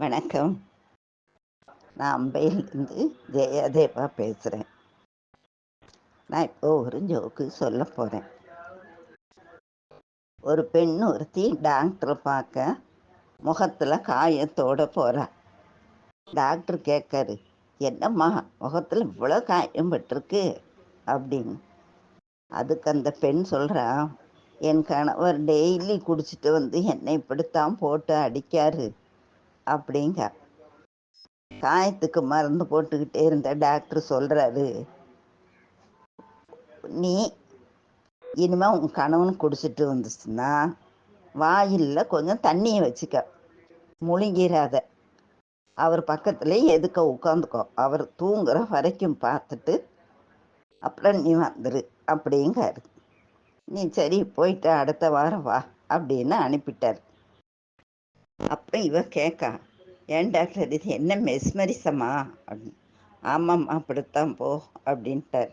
வணக்கம். நான் அம்பையிலேருந்து ஜெயதேவா பேசுகிறேன் நான் இப்போ ஒரு ஜோக்கு சொல்ல போகிறேன் ஒரு பெண் ஒருத்தி டாக்டரை பார்க்க முகத்தில் காயத்தோட போகிறா டாக்டர் கேட்காரு என்னம்மா முகத்தில் இவ்வளோ காயம் பட்டிருக்கு? அப்படின்னு. அதுக்கு அந்த பெண் சொல்கிறா என் கணவர் டெய்லி குடிச்சிட்டு வந்து என்னை இப்படித்தான் போட்டு அடிக்காரு. அப்படிங்க. காயத்துக்கு மருந்து போட்டுக்கிட்டே இருந்த டாக்டர் சொல்கிறாரு நீ இனிமேல் உன் கணவன் குடிச்சிட்டு வந்துச்சுன்னா வாயில்ல கொஞ்சம் தண்ணியை வச்சுக்க. முழுங்கிராத. அவர் பக்கத்துலேயே எதுக்க உட்காந்துக்கோ அவர் தூங்குற வரைக்கும் பார்த்துட்டு அப்புறம் நீ வந்துரு அப்படிங்காரு. நீ சரி போயிட்டு அடுத்த வாரம் வா அப்படின்னு அனுப்பிட்டார். அப்போ இவ கேட்கா ஏன் டாக்டர் இது என்ன மெஸ்மரிசமா? அப்படின்னு. ஆமாம்மா அப்படித்தான் போ அப்படின்ட்டார்.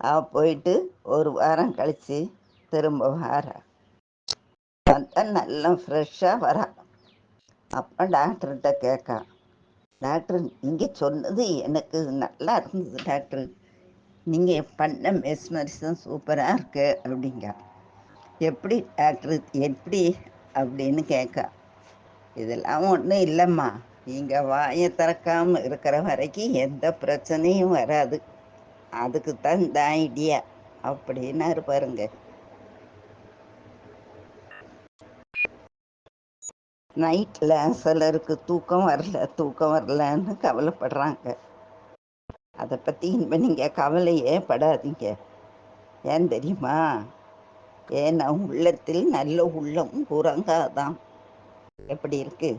அவ போயிட்டு ஒரு வாரம் கழிச்சு திரும்ப வாரா. வந்தால் நல்லா ஃப்ரெஷ்ஷாக வரா. அப்போ டாக்டர்கிட்ட கேட்கா டாக்டர் நீங்கள் சொன்னது எனக்கு நல்லா இருந்தது டாக்டர். நீங்கள் பண்ண மெஸ்மரிசம் சூப்பராக இருக்கு அப்படிங்க. எப்படி டாக்டர் எப்படி? அப்படின்னு கேட்கா இதெல்லாம் ஒன்றும் இல்லைம்மா. நீங்கள் வாயை திறக்காமல் இருக்கிற வரைக்கும் எந்த பிரச்சனையும் வராது. அதுக்கு தான் இந்த ஐடியா அப்படின்னாரு பாருங்க. நைட்டில் சிலருக்கு தூக்கம் வரல தூக்கம் வரலன்னு கவலைப்படுறாங்க. அதை பற்றி இனிமேல் நீங்கள் கவலையே படாதீங்க. ஏன் தெரியுமா? ஏன்னா உள்ளத்தில் நல்ல உள்ளம் உறங்காதான் எப்படி இருக்கு?